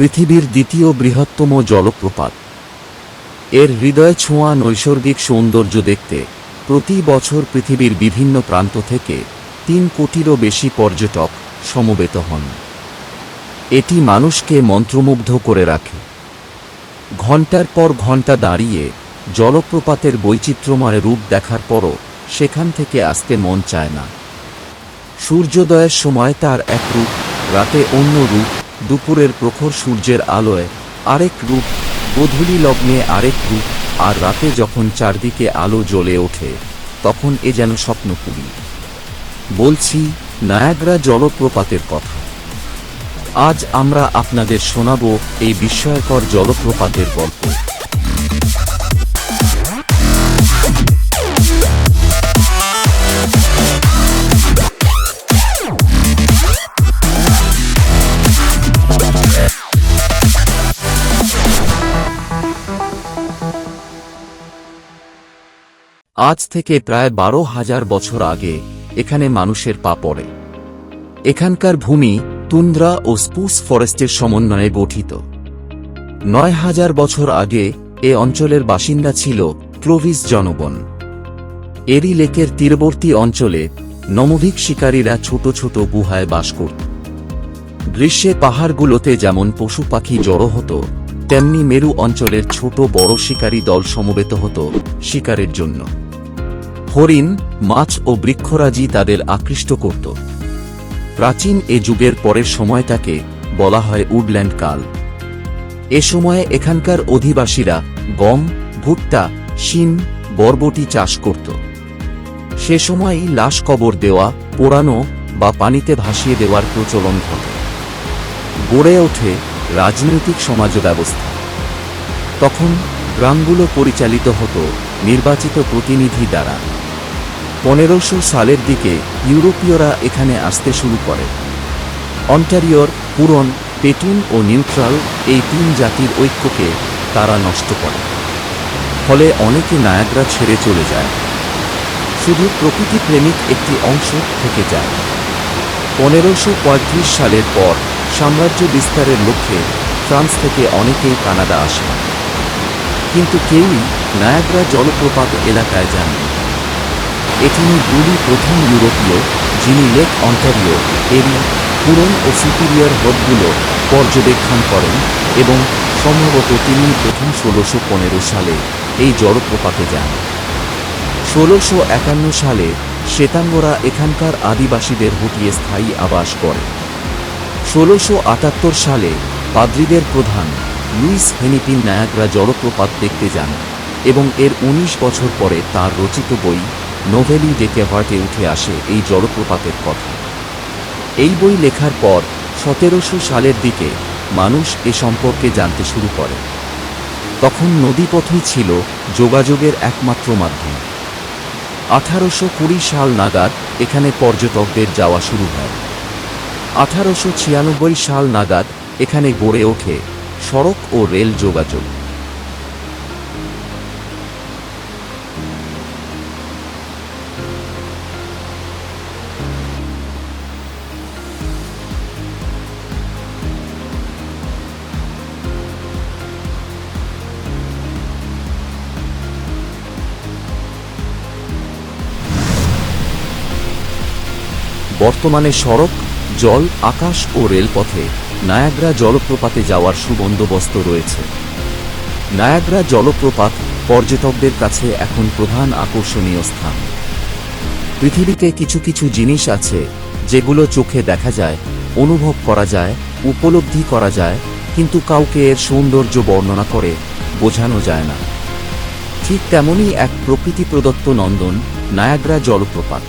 পৃথিবীর দ্বিতীয় বৃহত্তম জলপ্রপাত। এর হৃদয় ছোঁয়া নৈসর্গিক সৌন্দর্য দেখতে প্রতি বছর পৃথিবীর বিভিন্ন প্রান্ত থেকে তিন কোটিরও বেশি পর্যটক সমবেত হন। এটি মানুষকে মন্ত্রমুগ্ধ করে রাখে। ঘণ্টার পর ঘণ্টা দাঁড়িয়ে জলপ্রপাতের বৈচিত্র্যময় রূপ দেখার পরও সেখান থেকে আসতে মন চায় না। সূর্যোদয়ের সময় তার এক রূপ, রাতে অন্য রূপ দুপুরের প্রখর সূর্যের আলোয় আরেক রূপ, গধূলি লগ্নে আরেক রূপ আর রাতে যখন চারদিকে আলো জ্বলে ওঠে, তখন এ যেন স্বপ্নপুরী বলছি, নায়াগ্রা জলপ্রপাতের কথা। আজ আমরা আপনাদের শোনাব এই বিস্ময়কর জলপ্রপাতের গল্প। আজ থেকে প্রায় বারো হাজার বছর আগে এখানে মানুষের পা পড়ে। এখানকার ভূমি তুন্দ্রা ও স্পুস ফরেস্টের সমন্বয়ে গঠিত। নয় হাজার বছর আগে এ অঞ্চলের বাসিন্দা ছিল ক্লোভিস জনগণ। এরি লেকের তীরবর্তী অঞ্চলে নমধিক শিকারীরা ছোট ছোট গুহায় বাস করত। গ্রীষ্মে পাহাড়গুলোতে যেমন পশু পাখি জড়ো হতো, তেমনি মেরু অঞ্চলের ছোট বড় শিকারী দল সমবেত হতো শিকারের জন্য। হরিণ, মাছ ও বৃক্ষরাজি তাদের আকৃষ্ট করত। প্রাচীন এ যুগের পরের সময়টাকে বলা হয় উডল্যান্ড কাল। এ সময়ে এখানকার অধিবাসীরা গম, ভুট্টা শিম বরবটি চাষ করত। সে সময়ই লাশ কবর দেওয়া, পোড়ানো বা পানিতে ভাসিয়ে দেওয়ার প্রচলন ঘটে। গড়ে ওঠে রাজনৈতিক সমাজ ব্যবস্থা তখন গ্রামগুলো পরিচালিত হতো নির্বাচিত প্রতিনিধি দ্বারা। পনেরোশো সালের দিকে ইউরোপীয়রা এখানে আসতে শুরু করে। অন্টারিওর পুরন, পেটুন ও নিউট্রাল এই তিন জাতির ঐক্যকে তারা নষ্ট করে। ফলে অনেকে নায়াগ্রা ছেড়ে চলে যায়। শুধু প্রকৃতি প্রেমিক একটি অংশ থেকে যায়। পনেরোশো সালের পর সাম্রাজ্য বিস্তারের লক্ষ্যে ফ্রান্স থেকে অনেকেই কানাডা আসে কিন্তু কেউই নায়াগ্রা জলপ্রপাত এলাকায় যাননি। এখানে গুলি প্রথম ইউরোপীয়, যিনি লেক অন্টারিও এরি পুরন ও সুপিরিয়র হ্রদগুলো পর্যবেক্ষণ করেন এবং সম্ভবত তিনি প্রথম ষোলোশো পনেরো সালে এই জলপ্রপাতে যান। ষোলোশো একান্ন সালে শ্বেতাঙ্গরা এখানকার আদিবাসীদের হটিয়ে স্থায়ী আবাস করে। ষোলোশো আটাত্তর সালে পাদ্রীদের প্রধান লুইস হেনিপিন নায়াগ্রা জলপ্রপাত দেখতে যান এবং এর ১৯ বছর পরে তার রচিত বই নোভেলি ডেকে হার্টে উঠে আসে এই জলপ্রপাতের কথা। এই বই লেখার পর সতেরোশো সালের দিকে মানুষ এ সম্পর্কে জানতে শুরু করে। তখন নদীপথই ছিল যোগাযোগের একমাত্র মাধ্যম। আঠারোশো কুড়ি সাল নাগাদ এখানে পর্যটকদের যাওয়া শুরু হয়। আঠারোশো ছিয়ানব্বই সাল নাগাদ এখানে গড়ে ওঠে সড়ক ও রেল যোগাযোগ। বর্তমানে সড়ক জল আকাশ ও রেলপথে নায়াগ্রা জলপ্রপাতে যাওয়ার সুবন্দোবস্ত রয়েছে। নায়াগ্রা জলপ্রপাত পর্যটকদের কাছে এখন প্রধান আকর্ষণীয় স্থান। পৃথিবীতে কিছু কিছু জিনিস আছে যেগুলো চোখে দেখা যায়, অনুভব করা যায়, উপলব্ধি করা যায়, কিন্তু কাউকে এর সৌন্দর্য বর্ণনা করে বোঝানো যায় না। ঠিক তেমনই এক প্রকৃতি প্রদত্ত নন্দন নায়াগ্রা জলপ্রপাত।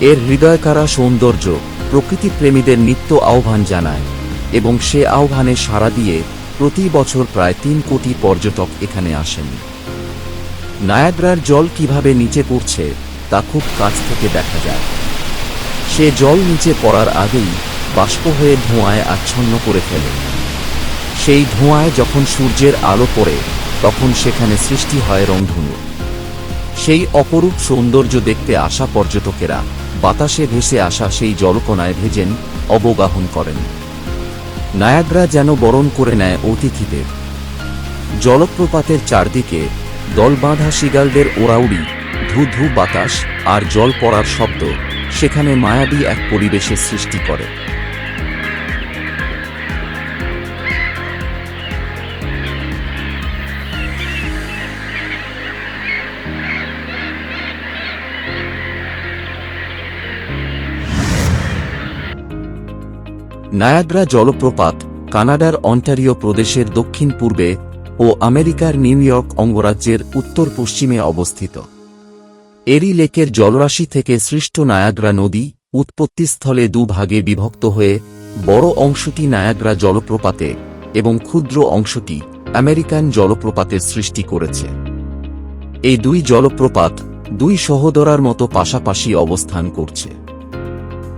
এর হৃদয়কারা সৌন্দর্য প্রকৃতি প্রেমীদের নিত্য আহ্বান জানায়। এবং সে আহ্বানে সাড়া দিয়ে প্রতি বছর প্রায় তিন কোটি পর্যটক এখানে আসেন। নায়াগ্রার জল কীভাবে নিচে পড়ছে, তা খুব কাছ থেকে দেখা যায়। সে জল নিচে পড়ার আগেই বাষ্প হয়ে ধোঁয়ায় আচ্ছন্ন করে ফেলে। সেই ধোঁয়ায় যখন সূর্যের আলো পড়ে, তখন সেখানে সৃষ্টি হয় রংধনু। সেই অপরূপ সৌন্দর্য দেখতে আসা পর্যটকেরা বাতাসে ভেসে আসা সেই জলকণায় ভেজেন, অবগাহন করেন। নায়াগ্রা যেন বরণ করে নেয় অতিথিদের। জলপ্রপাতের চারদিকে দলবাঁধা শিগালদের ওরাউড়ি ধু ধু বাতাস আর জল পড়ার শব্দ সেখানে মায়াবী এক পরিবেশের সৃষ্টি করে। নায়াগ্রা জলপ্রপাত কানাডার অন্টারিও প্রদেশের দক্ষিণ পূর্বে ও আমেরিকার নিউ ইয়র্ক অঙ্গরাজ্যের উত্তর পশ্চিমে অবস্থিত। এরি লেকের জলরাশি থেকে সৃষ্ট নায়াগ্রা নদী উৎপত্তিস্থলে দুভাগে বিভক্ত হয়ে বড় অংশটি নায়াগ্রা জলপ্রপাতে এবং ক্ষুদ্র অংশটি আমেরিকান জলপ্রপাতের সৃষ্টি করেছে। এই দুই জলপ্রপাত দুই সহোদরার মতো পাশাপাশি অবস্থান করছে।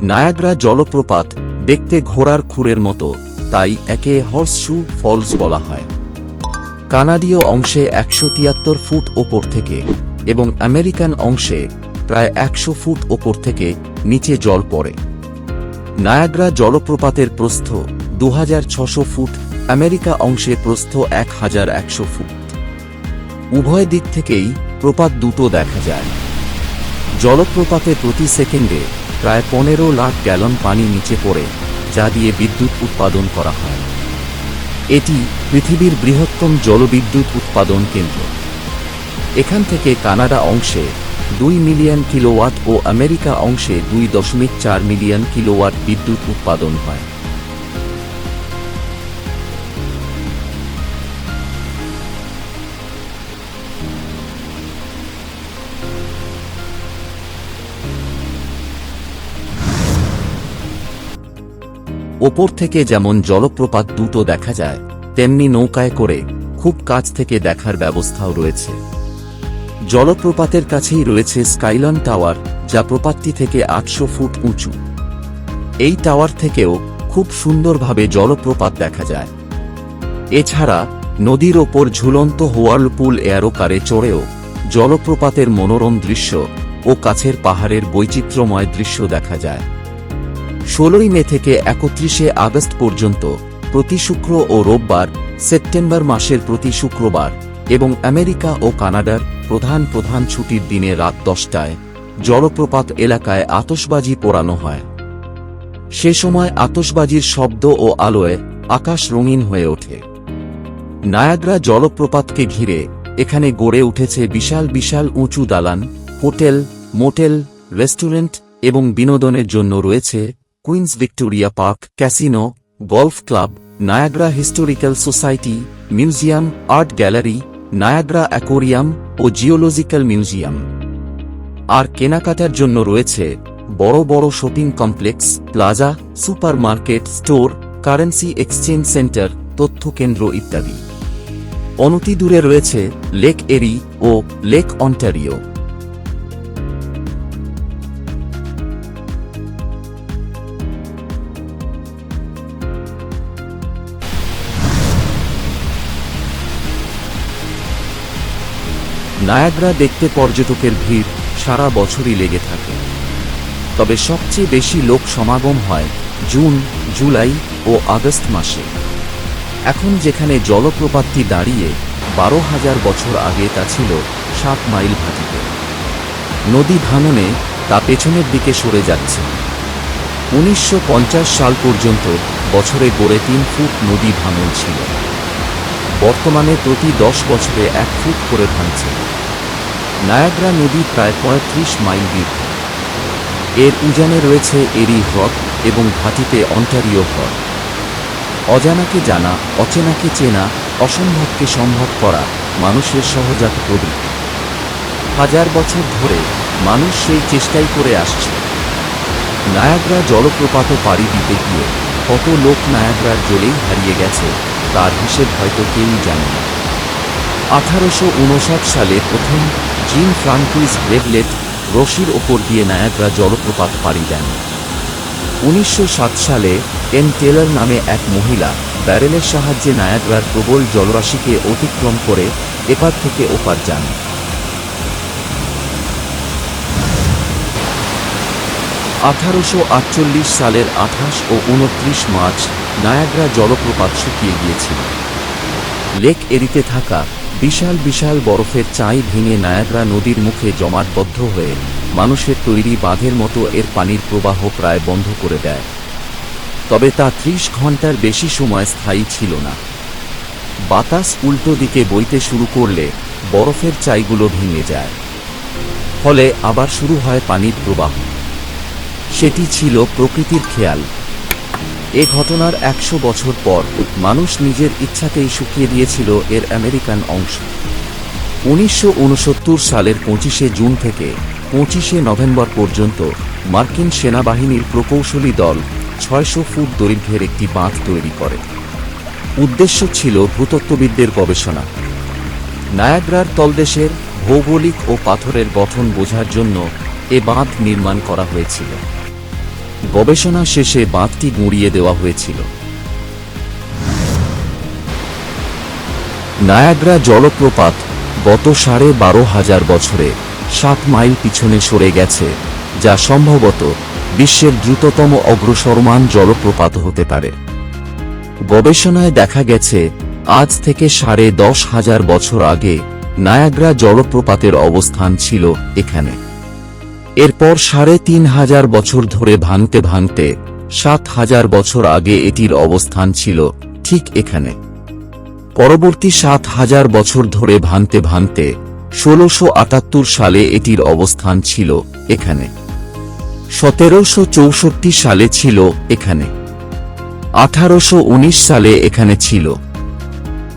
নায়াগ্রা জলপ্রপাত দেখতে ঘোড়ার খুরের মতো, তাই একে হর্সশু ফলস বলা হয়। কানাডীয় অংশে একশো তিয়াত্তর ফুট ওপর থেকে এবং আমেরিকান অংশে প্রায় একশো ফুট ওপর থেকে নিচে জল পড়ে। নায়াগ্রা জলপ্রপাতের প্রস্থ দু ফুট, আমেরিকা অংশে প্রস্থ এক হাজার একশো ফুট। উভয় দিক থেকেই প্রপাত দুটো দেখা যায়। জলপ্রপাতে প্রতি সেকেন্ডে প্রায় পনেরো লাখ গ্যালন পানি নিচে পড়ে, যা দিয়ে বিদ্যুৎ উৎপাদন করা হয়। এটি পৃথিবীর বৃহত্তম জলবিদ্যুৎ উৎপাদন কেন্দ্র। এখান থেকে কানাডা অংশে দুই মিলিয়ন কিলোওয়াট ও আমেরিকা অংশে দুই দশমিক চার মিলিয়ন কিলোওয়াট বিদ্যুৎ উৎপাদন হয়। ওপর থেকে যেমন জলপ্রপাত দুটো দেখা যায়, তেমনি নৌকায় করে খুব কাছ থেকে দেখার ব্যবস্থাও রয়েছে। জলপ্রপাতের কাছেই রয়েছে স্কাইলন টাওয়ার, যা প্রপাতটি থেকে আটশো ফুট উঁচু। এই টাওয়ার থেকেও খুব সুন্দরভাবে জলপ্রপাত দেখা যায়। এছাড়া, নদীর ওপর ঝুলন্ত হোয়ার্লপুল এয়ারোকারে চড়েও জলপ্রপাতের মনোরম দৃশ্য ও কাছের পাহাড়ের বৈচিত্র্যময় দৃশ্য দেখা যায়। ষোলোই মে থেকে একত্রিশে আগস্ট পর্যন্ত প্রতি শুক্র ও রোববার, সেপ্টেম্বর মাসের প্রতি শুক্রবার এবং আমেরিকা ও কানাডার প্রধান প্রধান ছুটির দিনে রাত দশটায় জলপ্রপাত এলাকায় আতসবাজি পোড়ানো হয়। সে সময় আতসবাজির শব্দ ও আলোয় আকাশ রঙিন হয়ে ওঠে। নায়াগ্রা জলপ্রপাতকে ঘিরে এখানে গড়ে উঠেছে বিশাল বিশাল উঁচু দালান, হোটেল, মোটেল, রেস্টুরেন্ট এবং বিনোদনের জন্য রয়েছে Queens Victoria park casino golf club Niagara historical society museum art gallery Niagara aquarium ও জিওলজিক্যাল মিউজিয়াম আর কেনাকাটার জন্য রয়েছে বড় বড় shopping complex plaza supermarket store currency exchange centre তথ্য কেন্দ্র ইত্যাদি। অনতি দূরে রয়েছে লেক এরি ও লেক অন্টারিও নায়াগ্রা দেখতে পর্যটকের ভিড় সারা বছরই লেগে থাকে। তবে সবচেয়ে বেশি লোক সমাগম হয় জুন, জুলাই ও আগস্ট মাসে। এখন যেখানে জলপ্রপাতটি দাঁড়িয়ে বারো হাজার বছর আগে তা ছিল সাত মাইল ভাটিতে। নদী ভাঙনে তা পেছনের দিকে সরে যাচ্ছে। উনিশশো পঞ্চাশ সাল পর্যন্ত বছরে গড়ে তিন ফুট নদী ভাঙন ছিল। বর্তমানে প্রতি দশ বছরে এক ফুট করে ভাঙছে। নায়াগ্রা নদী প্রায় পঁয়ত্রিশ মাইল দীর্ঘ এর উজানে রয়েছে এরি হ্রদ এবং ঘাটিতে অন্টারিও হ্রদ। অজানাকে জানা, অচেনাকে চেনা, অসম্ভবকে সম্ভব করা মানুষের সহজাত প্রবৃত্তি। হাজার বছর ধরে মানুষ সেই চেষ্টাই করে আসছে। নায়াগ্রা জলপ্রপাত পাড়ি দিতে গিয়ে কত লোক নায়াগ্রার জলেই হারিয়ে গেছে, তার হিসেব হয়তো কেউই জানে না। আঠারোশো উনষাট সালে প্রথম জিন ফ্রাঙ্কুইস ব্রেভলেট রশির ওপর দিয়ে নায়াগ্রা জলপ্রপাত পাড়ি দেন। উনিশশো সাত সালে এন টেলার নামে এক মহিলা ব্যারেলের সাহায্যে নায়াগ্রার প্রবল জলরাশিকে অতিক্রম করে এপার থেকে ওপার যান। আঠারোশো আটচল্লিশ সালের আঠাশ ও উনত্রিশ মার্চ নায়াগ্রা জলপ্রপাত শুকিয়ে গিয়েছিল। লেক এরিতে থাকা বিশাল বিশাল বরফের চাই ভেঙে নায়াগ্রা নদীর মুখে জমাটবদ্ধ হয়ে মানুষের তৈরি বাঁধের মতো এর পানির প্রবাহ প্রায় বন্ধ করে দেয়। তবে তা ত্রিশ ঘণ্টার বেশি সময় স্থায়ী ছিল না। বাতাস উল্টো দিকে বইতে শুরু করলে বরফের চাইগুলো ভেঙে যায়। ফলে আবার শুরু হয় পানির প্রবাহ। সেটি ছিল প্রকৃতির খেয়াল। এ ঘটনার একশো বছর পর মানুষ নিজের ইচ্ছাতেই শুকিয়ে দিয়েছিল এর আমেরিকান অংশ। উনিশশো উনসত্তর সালের পঁচিশে জুন থেকে পঁচিশে নভেম্বর পর্যন্ত মার্কিন সেনাবাহিনীর প্রকৌশলী দল ছয়শো ফুট দৈর্ঘ্যের একটি বাঁধ তৈরি করে। উদ্দেশ্য ছিল ভূতত্ত্ববিদদের গবেষণা। নায়াগ্রার তলদেশের ভৌগোলিক ও পাথরের গঠন বোঝার জন্য এ বাঁধ নির্মাণ করা হয়েছিল। গবেষণা শেষে বাঁধটি গুঁড়িয়ে দেওয়া হয়েছিল। নায়াগ্রা জলপ্রপাত গত সাড়ে বারো হাজার বছরে সাত মাইল পিছনে সরে গেছে, যা সম্ভবত বিশ্বের দ্রুততম অগ্রসরমান জলপ্রপাত হতে পারে। গবেষণায় দেখা গেছে, আজ থেকে সাড়ে দশ হাজার বছর আগে নায়াগ্রা জলপ্রপাতের অবস্থান ছিল এখানে। এরপর সাড়ে তিন হাজার বছর ধরে ভাঙতে ভাঙতে সাত হাজার বছর আগে এটির অবস্থান ছিল ঠিক এখানে। পরবর্তী সাত হাজার বছর ধরে ভাঙতে ভাঙতে ষোলোশো আটাত্তর সালে এটির অবস্থান ছিল এখানে। সতেরোশো চৌষট্টি সালে ছিল এখানে। আঠারোশো উনিশ সালে এখানে ছিল।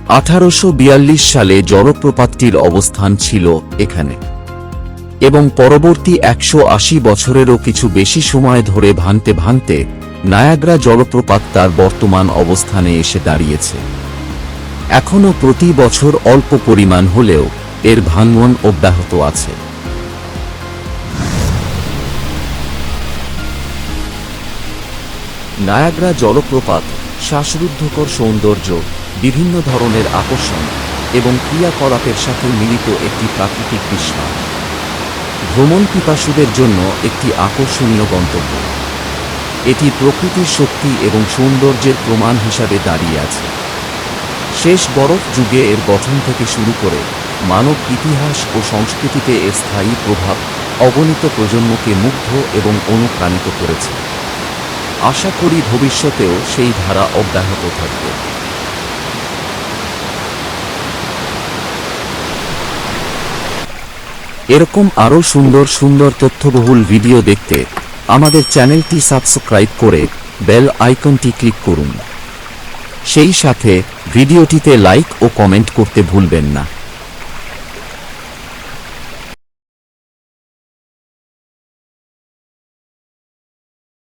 আঠারোশো বিয়াল্লিশ সালে জলপ্রপাতটির অবস্থান ছিল এখানে। এবং পরবর্তী একশো আশি বছরেরও কিছু বেশি সময় ধরে ভাঙতে ভাঙতে নায়াগ্রা জলপ্রপাত তার বর্তমান অবস্থানে এসে দাঁড়িয়েছে। এখনও প্রতি বছর অল্প পরিমাণ হলেও এর ভাঙন অব্যাহত আছে। নায়াগ্রা জলপ্রপাত, শ্বাসরুদ্ধকর সৌন্দর্য, বিভিন্ন ধরনের আকর্ষণ এবং ক্রিয়াকলাপের সাথে মিলিত একটি প্রাকৃতিক বিস্ময়। ভ্রমণ পিপাসুদের জন্য একটি আকর্ষণীয় গন্তব্য। এটি প্রকৃতির শক্তি এবং সৌন্দর্যের প্রমাণ হিসাবে দাঁড়িয়ে আছে। শেষ বরফ যুগে এর গঠন থেকে শুরু করে মানব ইতিহাস ও সংস্কৃতিতে এর স্থায়ী প্রভাব অগণিত প্রজন্মকে মুগ্ধ এবং অনুপ্রাণিত করেছে। আশা করি ভবিষ্যতেও সেই ধারা অব্যাহত থাকবে। এরকম আরও সুন্দর সুন্দর তথ্যবহুল ভিডিও দেখতে আমাদের চ্যানেলটি সাবস্ক্রাইব করে বেল আইকনটি ক্লিক করুন। সেই সাথে ভিডিওটিতে লাইক ও কমেন্ট করতে ভুলবেন না।